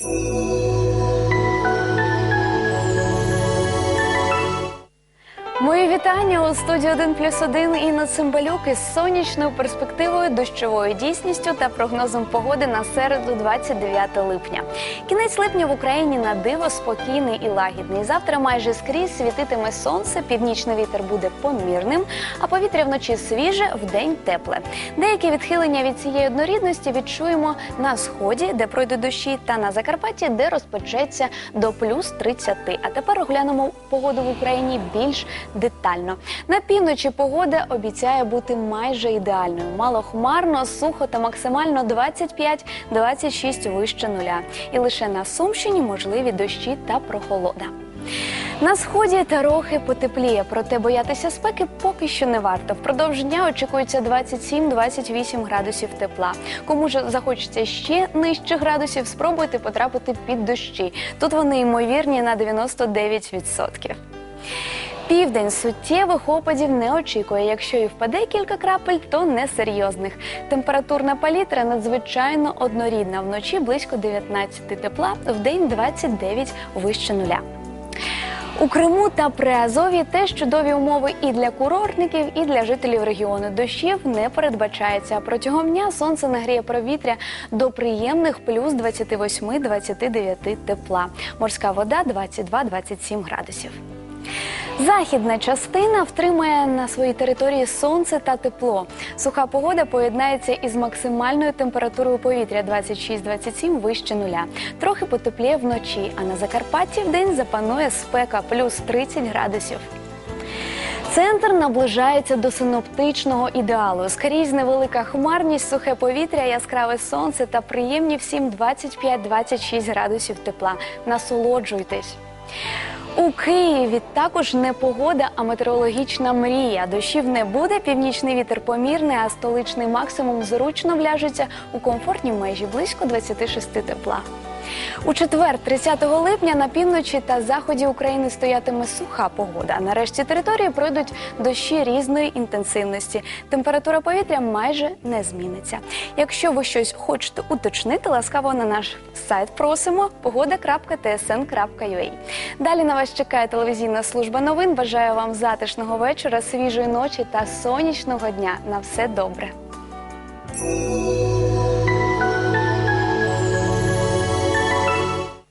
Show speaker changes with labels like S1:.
S1: Música Мої вітання у студії 1 плюс 1 Інна Цимбалюк із сонячною перспективою, дощовою дійсністю та прогнозом погоди на середу 29 липня. Кінець липня в Україні на диво спокійний і лагідний. Завтра майже скрізь світитиме сонце, північний вітер буде помірним, а повітря вночі свіже, вдень тепле. Деякі відхилення від цієї однорідності відчуємо на сході, де пройде дощі, та на Закарпатті, де розпочеться до плюс 30. А тепер оглянемо погоду в Україні більш детально. На півночі погода обіцяє бути майже ідеальною. Малохмарно, сухо та максимально 25-26 вище нуля. І лише на Сумщині можливі дощі та прохолода. На сході трохи потепліє, проте боятися спеки поки що не варто. Впродовж дня очікується 27-28 градусів тепла. Кому ж захочеться ще нижче градусів, спробуйте потрапити під дощі. Тут вони ймовірні на 99%. Південь суттєвих опадів не очікує. Якщо і впаде кілька крапель, то несерйозних. Температурна палітра надзвичайно однорідна. Вночі близько 19 тепла, вдень 29 вище нуля. У Криму та Приазові теж чудові умови і для курортників, і для жителів регіону. Дощів не передбачається. Протягом дня сонце нагріє повітря до приємних плюс 28-29 тепла. Морська вода 22-27 градусів. Західна частина втримає на своїй території сонце та тепло. Суха погода поєднається із максимальною температурою повітря 26-27 вище нуля. Трохи потепліє вночі, а на Закарпатті вдень запанує спека плюс 30 градусів. Центр наближається до синоптичного ідеалу. Скрізь невелика хмарність, сухе повітря, яскраве сонце та приємні всім 25-26 градусів тепла. Насолоджуйтесь. У Києві також не погода, а метеорологічна мрія. Дощів не буде, північний вітер помірний, а столичний максимум зручно вляжеться у комфортні межі близько 26 тепла. У четвер, 30 липня, на півночі та заході України стоятиме суха погода. На решті території пройдуть дощі різної інтенсивності. Температура повітря майже не зміниться. Якщо ви щось хочете уточнити, ласкаво на наш сайт просимо погода.tsn.ua. Далі на вас чекає телевізійна служба новин. Бажаю вам затишного вечора, свіжої ночі та сонячного дня. На все добре.